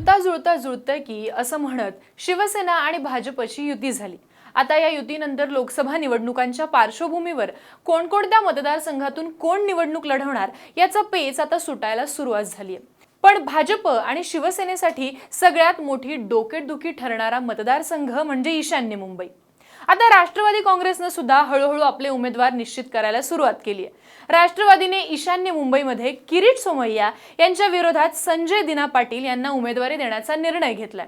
जुळता जुळता जुळतं की असं म्हणत शिवसेना आणि भाजपची युती झाली. आता या युतीनंतर लोकसभा निवडणुकांच्या पार्श्वभूमीवर कोणकोणत्या मतदारसंघातून कोण निवडणूक लढवणार याचा पेच आता सुटायला सुरुवात झाली आहे पण भाजप आणि शिवसेनेसाठी सगळ्यात मोठी डोकेटदुखी ठरणारा मतदारसंघ म्हणजे ईशान्य मुंबई. आता राष्ट्रवादी काँग्रेसनं सुद्धा हळूहळू आपले उमेदवार निश्चित करायला सुरुवात केली आहे. राष्ट्रवादीने ईशान्य मुंबईमध्ये किरीट सोमय्या यांच्या विरोधात संजय दिना पाटील यांना उमेदवारी देण्याचा निर्णय घेतलाय.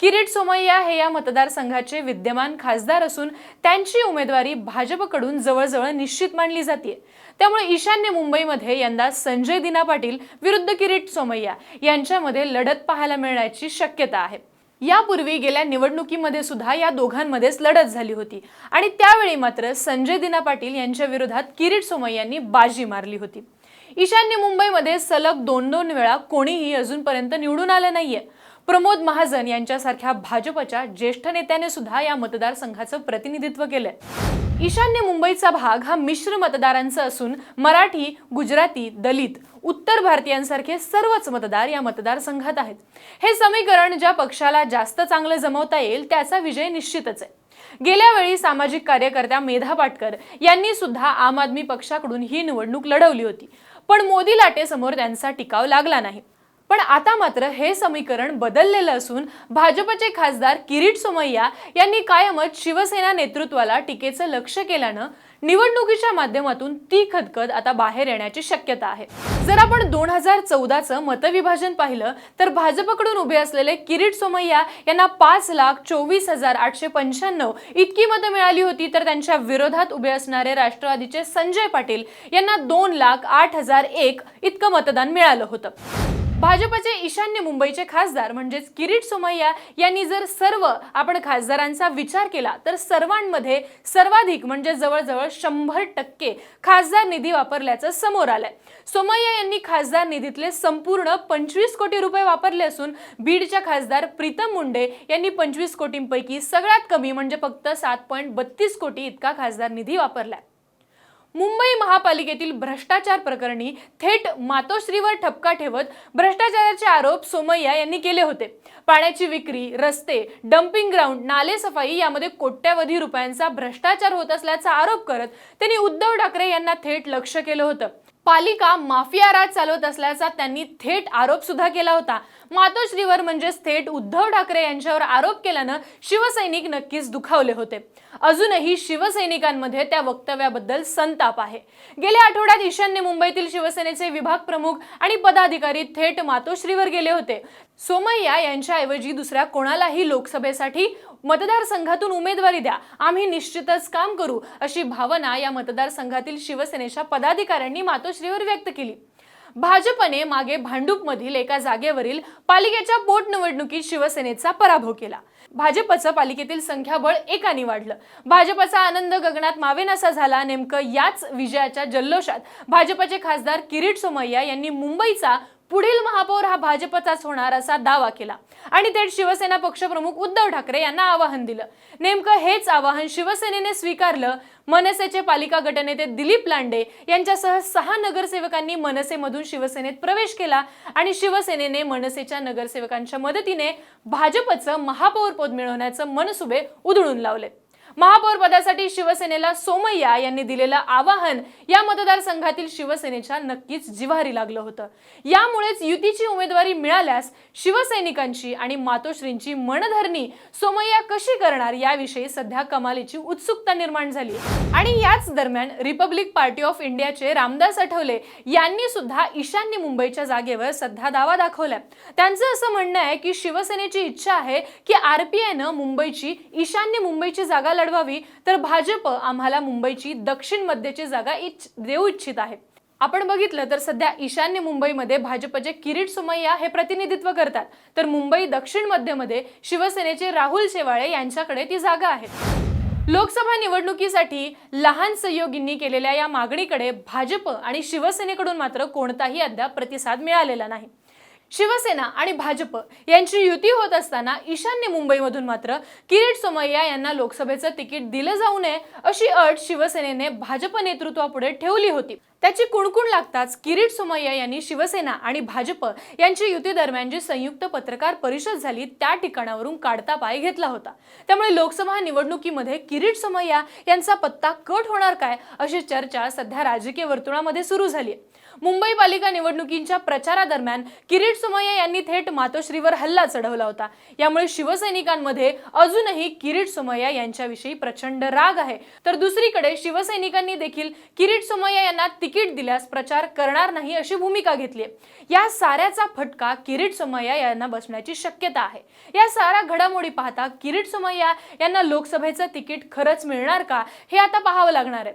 किरीट सोमय्या हे या मतदारसंघाचे विद्यमान खासदार असून त्यांची उमेदवारी भाजपकडून जवळजवळ निश्चित मानली जाते त्यामुळे ईशान्य मुंबईमध्ये यंदा संजय दिना पाटील विरुद्ध किरीट सोमय्या यांच्यामध्ये लढत पाहायला मिळण्याची शक्यता आहे. यापूर्वी गेल्या निवडणुकीमध्ये सुद्धा या दोघांमध्येच लढत झाली होती. आणि त्यावेळी मात्र संजय दिना पाटील यांच्या विरोधात किरीट सोमय्यांनी बाजी मारली होती. ईशान्य मुंबईमध्ये सलग दोन दोन वेळा कोणीही अजूनपर्यंत निवडून आलं नाहीये. प्रमोद महाजन यांच्यासारख्या भाजपच्या ज्येष्ठ नेत्याने सुद्धा या मतदारसंघाचं प्रतिनिधित्व केलंय. ईशान्य मुंबईचा भाग हा मिश्र मतदारांचा असून मराठी गुजराती दलित उत्तर भारतीयांसारखे सर्वच मतदार या मतदारसंघात आहेत. हे समीकरण ज्या पक्षाला जास्त चांगलं जमवता येईल त्याचा विजय निश्चितच आहे. गेल्या वेळी सामाजिक कार्यकर्त्या मेधा पाटकर यांनी सुद्धा आम आदमी पक्षाकडून ही निवडणूक लढवली होती. पण मोदी लाटेसमोर त्यांचा टिकाव लागला नाही. पण आता मात्र हे समीकरण बदललेलं असून भाजपचे खासदार किरीट सोमय्या यांनी कायमच शिवसेना नेतृत्वाला टीकेचं लक्ष केल्यानं निवडणुकीच्या माध्यमातून ती खदखद आता बाहेर येण्याची शक्यता आहे. जर आपण दोन हजार चौदाचं मतविभाजन पाहिलं तर भाजपकडून उभे असलेले किरीट सोमय्या यांना पाच लाख चोवीस हजार आठशे पंच्याण्णव इतकी मतं मिळाली होती तर त्यांच्या विरोधात उभे असणारे राष्ट्रवादीचे संजय पाटील यांना दोन लाख आठ हजार एक इतकं मतदान मिळालं होतं. भाजपचे ईशान्य मुंबईचे खासदार म्हणजेच किरीट सोमय्या यांनी जर सर्व आपण खासदारांचा विचार केला तर सर्वांमध्ये सर्वाधिक म्हणजे जवळजवळ शंभर टक्के खासदार निधी वापरल्याचं समोर आलंय. सोमय्या यांनी खासदार निधीतले संपूर्ण पंचवीस कोटी रुपये वापरले असून बीडच्या खासदार प्रीतम मुंडे यांनी पंचवीस कोटींपैकी सगळ्यात कमी म्हणजे फक्त सात पॉईंट बत्तीस कोटी इतका खासदार निधी वापरलाय. मुंबई महापालिकेतील भ्रष्टाचार प्रकरणी थेट मातोश्रीवर ठपका ठेवत भ्रष्टाचाराचे आरोप सोमय्या यांनी केले होते. पाण्याची विक्री रस्ते डम्पिंग ग्राउंड नाले सफाई यामध्ये कोट्यवधी रुपयांचा भ्रष्टाचार होत असल्याचा आरोप करत त्यांनी उद्धव ठाकरे यांना थेट लक्ष केलं होतं. पालिका माफिया राज चालवत असल्याचा त्यांनी थेट आरोप सुद्धा केला होता. मातोश्रीवर म्हणजेच थेट उद्धव ठाकरे यांच्यावर आरोप केल्यानं शिवसैनिक नक्कीच दुखावले होते. अजूनही शिवसैनिकांमध्ये त्या वक्तव्याबद्दल संताप आहे. गेल्या आठवड्यात ईशान्य मुंबईतील शिवसेनेचे विभाग प्रमुख आणि पदाधिकारी थेट मातोश्रीवर गेले होते. सोमय्या यांच्याऐवजी दुसऱ्या कोणालाही लोकसभेसाठी मतदारसंघातून उमेदवारी द्या. आम्ही निश्चितच काम करू अशी भावना या मतदारसंघातील शिवसेनेच्या पदाधिकाऱ्यांनी मातोश्रीवर व्यक्त केली. भाजपने मागे भांडूपमधील एका जागेवरील पालिकेच्या पोटनिवडणुकीत शिवसेनेचा पराभव केला. भाजपचं पालिकेतील संख्याबळ एकाने वाढलं. भाजपचा आनंद गगनात मावेनासा झाला. नेमकं याच विजयाच्या जल्लोषात भाजपचे खासदार किरीट सोमय्या यांनी मुंबईचा पुढील महापौर हा भाजपचाच होणार असा दावा केला. आणि थेट शिवसेना पक्षप्रमुख उद्धव ठाकरे यांना आवाहन दिलं. नेमकं हेच आवाहन शिवसेनेने स्वीकारलं. मनसेचे पालिका गटनेते दिलीप लांडे यांच्यासह सहा नगरसेवकांनी मनसेमधून शिवसेनेत प्रवेश केला आणि शिवसेनेने मनसेच्या नगरसेवकांच्या मदतीने भाजपचं महापौर पद मिळवण्याचं मनसुबे उधळून लावले महापौर पदासाठी शिवसेनेला सोमय्या यांनी दिलेलं आवाहन या मतदारसंघातील शिवसेनेच्या नक्कीच जिव्हारी लागलं होतं. यामुळेच युतीची उमेदवारी मिळाल्यास शिवसैनिकांची आणि मातोश्रींची मनधरणी सोमय्या कशी करणार याविषयी सध्या कमालीची उत्सुकता निर्माण झाली. आणि याच दरम्यान रिपब्लिक पार्टी ऑफ इंडियाचे रामदास आठवले यांनी सुद्धा ईशान्य मुंबईच्या जागेवर सध्या दावा दाखवलाय. त्यांचं असं म्हणणं आहे की शिवसेनेची इच्छा आहे की आरपीआयनं मुंबईची ईशान्य मुंबईची जागा लढवावी तर भाजप आम्हाला मुंबईची दक्षिण मध्यची जागा इच्छ देऊ इच्छित आहे. आपण बघितलं तर सध्या ईशान्य मुंबईमध्ये भाजपचे किरीट सुमय्या हे प्रतिनिधित्व करतात. तर मुंबई दक्षिण मध्यमध्ये शिवसेनेचे राहुल शेवाळे यांच्याकडे ती जागा आहे. लोकसभा निवडणुकीसाठी लहान सहयोगींनी केलेल्या या मागणीकडे भाजप आणि शिवसेनेकडून मात्र कोणताही अद्याप प्रतिसाद मिळालेला नाही. शिवसेना आणि भाजप यांची युती होत असताना ईशान्य मुंबईमधून मात्र किरीट सोमय्या यांना लोकसभेचं तिकीट दिलं जाऊ नये अशी अट शिवसेनेने भाजप नेतृत्वापुढे ठेवली होती. त्याची कुणकुण लागताच किरीट सोमय्या यांनी शिवसेना आणि भाजप यांची युती दरम्यान जी संयुक्त पत्रकार परिषद झाली त्या ठिकाणावरून काढता पाय घेतला होता. त्यामुळे लोकसभा निवडणुकीमध्ये किरीट सोमय्या यांचा पत्ता कट होणार काय अशी चर्चा सध्या राजकीय वर्तुळामध्ये सुरू झाली मुंबई पालिका निवडणुकींच्या प्रचारादरम्यान किरीट सोमय्या यांनी थेट मातोश्रीवर हल्ला चढवला होता. यामुळे शिवसैनिकांमध्ये अजूनही किरीट सोमय्या यांच्याविषयी प्रचंड राग आहे. तर दुसरीकडे शिवसैनिकांनी देखील किरीट सोमय्या यांना तिकीट दिल्यास प्रचार करणार नाही अशी भूमिका घेतली आहे. या साऱ्याचा फटका किरीट सोमय्या यांना बसण्याची शक्यता आहे. या साऱ्या घडामोडी पाहता किरीट सोमय्या यांना लोकसभेचं तिकीट खरंच मिळणार का हे आता पाहावं लागणार आहे.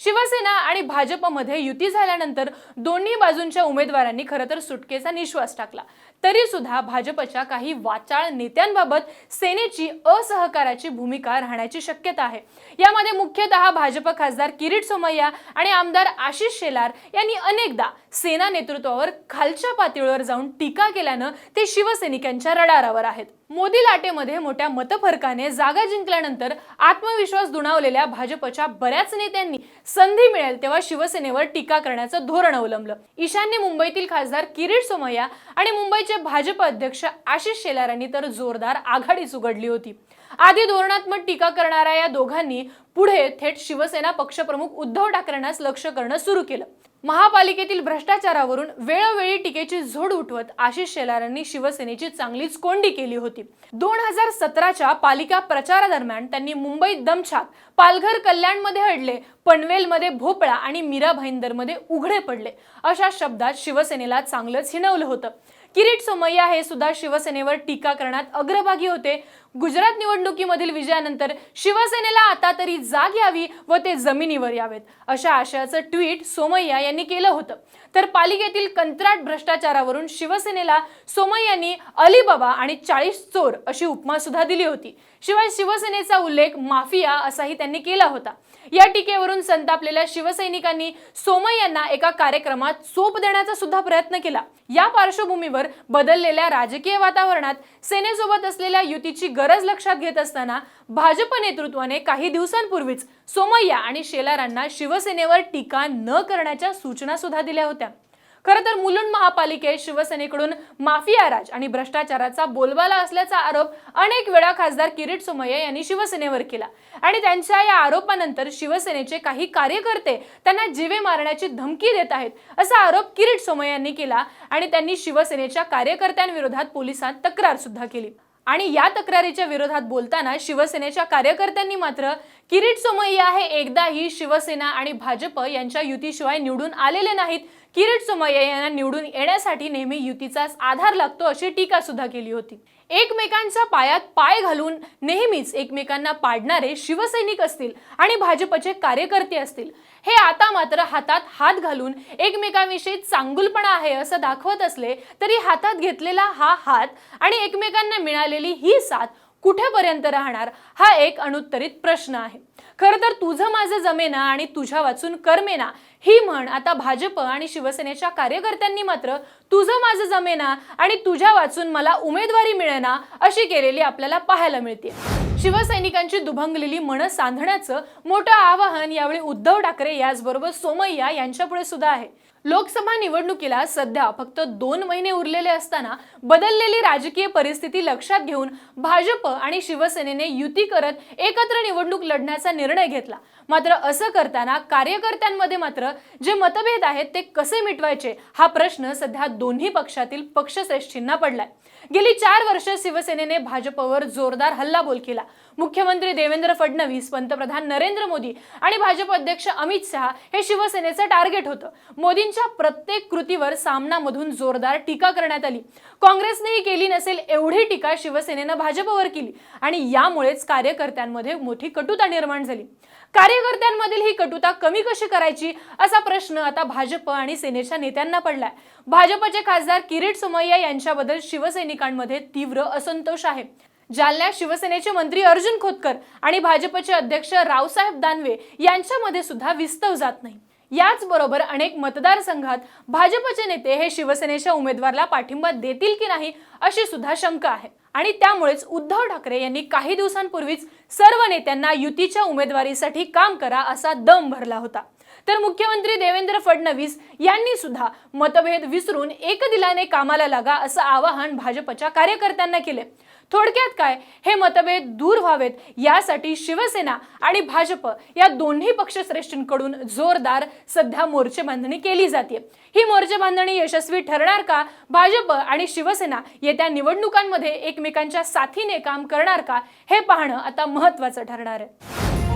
शिवसेना आणि भाजपमध्ये युती झाल्यानंतर दोन्ही बाजूंच्या उमेदवारांनी खरं तर सुटकेचा निश्वास टाकला. तरी सुद्धा भाजपच्या काही वाचाळ नेत्यांबाबत सेनेची असहकाराची भूमिका राहण्याची शक्यता आहे. यामध्ये मुख्यतः भाजप खासदार किरीट सोमय्या आणि आमदार आशिष शेलार यांनी अनेकदा सेना नेतृत्वावर खालच्या पातळीवर जाऊन टीका केल्यानं ते शिवसैनिकांच्या रडारावर आहेत. मोदी लाटेमध्ये मोठ्या मतफरकाने जागा जिंकल्यानंतर आत्मविश्वास दुणावलेल्या भाजपच्या बऱ्याच नेत्यांनी संधी मिळेल तेव्हा शिवसेनेवर टीका करण्याचं धोरण अवलंबलं. ईशान्य मुंबईतील खासदार किरीट सोमय्या आणि मुंबईचे भाजप अध्यक्ष आशिष शेलार यांनी तर जोरदार आघाडीच उघडली होती. आधी धोरणात्मक टीका करणाऱ्या या दोघांनी पुढे थेट शिवसेना पक्षप्रमुख उद्धव ठाकरेंनाच लक्ष करणं सुरू केलं. महापालिकेतील भ्रष्टाचारावरून वेळोवेळी टीकेची झोड उठवत आशिष शेलारांनी शिवसेनेची चांगलीच कोंडी केली होती. दोन हजार सतराच्या पालिका प्रचारादरम्यान त्यांनी मुंबईत दमछाक पालघर कल्याणमध्ये अडले पनवेलमध्ये भोपळा आणि मीरा भाईंदरमध्ये उघडे पडले. अशा शब्दात शिवसेनेला चांगलंच हिणवलं होतं. किरीट सोमय्या हे सुद्धा शिवसेनेवर टीका करण्यात अग्रभागी होते. गुजरात निवडणुकीमधील विजयानंतर शिवसेनेला आता तरी जाग यावी व ते जमिनीवर यावेत अशा आशयाचं ट्विट सोमय्या यांनी केलं होतं. तर पालिकेतील कंत्राट भ्रष्टाचारावरून शिवसेनेला सोमय्यांनी अलिबाबा आणि चाळीस चोर अशी उपमा सुद्धा दिली होती. शिवाय शिवसेनेचा उल्लेख माफिया असाही त्यांनी केला होता. या टीकेवरून संतापलेल्या शिवसैनिकांनी सोमय यांना एका कार्यक्रमात चोप देण्याचा सुद्धा प्रयत्न केला. या पार्श्वभूमीवर बदललेल्या राजकीय वातावरणात सेनेसोबत असलेल्या युतीची गरज लक्षात घेत असताना भाजप नेतृत्वाने काही दिवसांपूर्वीच सोमय्या आणि शेलारांना शिवसेनेवर टीका न करण्याच्या सूचना सुद्धा दिल्या होत्या. खरं तर मुलुंड महापालिकेत शिवसेनेकडून माफिया राज आणि भ्रष्टाचाराचा बोलबाला असल्याचा आरोप अनेक वेळा खासदार किरीट सोमय्या यांनी शिवसेनेवर केला. आणि त्यांच्या या आरोपानंतर शिवसेनेचे काही कार्यकर्ते त्यांना जीवे मारण्याची धमकी देत आहेत असा आरोप किरीट सोमय्या यांनी केला आणि त्यांनी शिवसेनेच्या कार्यकर्त्यांविरोधात पोलिसात तक्रार सुद्धा केली. आणि या तक्रारीच्या विरोधात बोलताना शिवसेनेच्या कार्यकर्त्यांनी मात्र किरीट सोमय्या हे एकदाही शिवसेना आणि भाजप यांच्या युतीशिवाय निवडून आलेले नाहीत. किरीट सोमय्या यांना निवडून येण्यासाठी नेहमी युतीचाच आधार लागतो अशी टीका सुद्धा केली होती. एकमेकांच्या पायात पाय घालून नेहमीच एकमेकांना पाडणारे शिवसैनिक असतील आणि भाजपचे कार्यकर्ते असतील. हे आता मात्र हातात हात घालून एकमेकांविषयी चांगुलपणा आहे असं दाखवत असले तरी हातात घेतलेला हा हात आणि एकमेकांना मिळालेली ही साथ कुठेपर्यंत राहणार हा एक अनुत्तरित प्रश्न आहे. खरं तर तुझं माझं जमेना आणि तुझ्या वाचून करमेना ही म्हण आता भाजप आणि शिवसेनेच्या कार्यकर्त्यांनी मात्र तुझं माझं जमेना आणि तुझ्या वाचून मला उमेदवारी मिळेना अशी केलेली आपल्याला पाहायला मिळते शिवसैनिकांची दुभंगलेली मनं सांधण्याचं मोठं आवाहन यावेळी उद्धव ठाकरे याचबरोबर सोमय्या यांच्यापुढे सुद्धा आहे. लोकसभा निवडणुकीला सध्या फक्त दोन महिने उरलेले असताना बदललेली राजकीय परिस्थिती लक्षात घेऊन भाजप आणि शिवसेनेने युती करत एकत्र निवडणूक लढण्याचा निर्णय घेतला. मात्र असं करताना कार्यकर्त्यांमध्ये मात्र जे मतभेद आहेत ते कसे मिटवायचे हा प्रश्न सध्या दोन्ही पक्षातील पक्षश्रेष्ठींना पडलाय. गेली चार वर्ष शिवसेनेने भाजपवर जोरदार हल्लाबोल केला. मुख्यमंत्री देवेंद्र फडणवीस पंतप्रधान नरेंद्र मोदी आणि भाजप अध्यक्ष अमित शहा हे शिवसेनेचं टार्गेट होतं. मोदींच्या प्रत्येक कृतीवर सामनामधून जोरदार टीका करण्यात आली. काँग्रेसनेही केली नसेल एवढी टीका शिवसेनेनं भाजपवर केली आणि यामुळेच कार्यकर्त्यांमध्ये मोठी कटुता निर्माण झाली. कार्यकर्त्यांमधील ही कटुता कमी कशी करायची असा प्रश्न आता भाजप आणि सेनेच्या नेत्यांना पडलाय. भाजपचे खासदार किरीट सोमय्या यांच्याबद्दल शिवसैनिकांमध्ये तीव्र असंतोष आहे. जालन्यात शिवसेनेचे मंत्री अर्जुन खोतकर आणि भाजपचे अध्यक्ष रावसाहेब दानवे यांच्यामध्ये सुद्धा विस्तव जात नाही. याचबरोबर अनेक मतदारसंघात भाजपचे नेते हे शिवसेनेच्या उमेदवाराला पाठिंबा देतील की नाही अशी सुद्धा शंका आहे. आणि त्यामुळेच उद्धव ठाकरे यांनी काही दिवसांपूर्वीच सर्व नेत्यांना युतीच्या उमेदवारीसाठी काम करा असा दम भरला होता. तर मुख्यमंत्री देवेंद्र फडणवीस यांनी सुद्धा मतभेद विसरून एकदिलाने कामाला लागा असं आवाहन भाजपच्या कार्यकर्त्यांना केले. थोडक्यात काय? हे मतभेद दूर व्हावेत. यासाठी शिवसेना आणि भाजप या दोन्ही पक्षश्रेष्ठींकडून जोरदार सध्या मोर्चे बांधणी केली जाते ही मोर्चे बांधणी यशस्वी ठरणार का? भाजप आणि शिवसेना येत्या निवडणुकांमध्ये एकमेकांच्या साथीने काम करणार का? हे पाहणं आता महत्त्वाचं ठरणार आहे.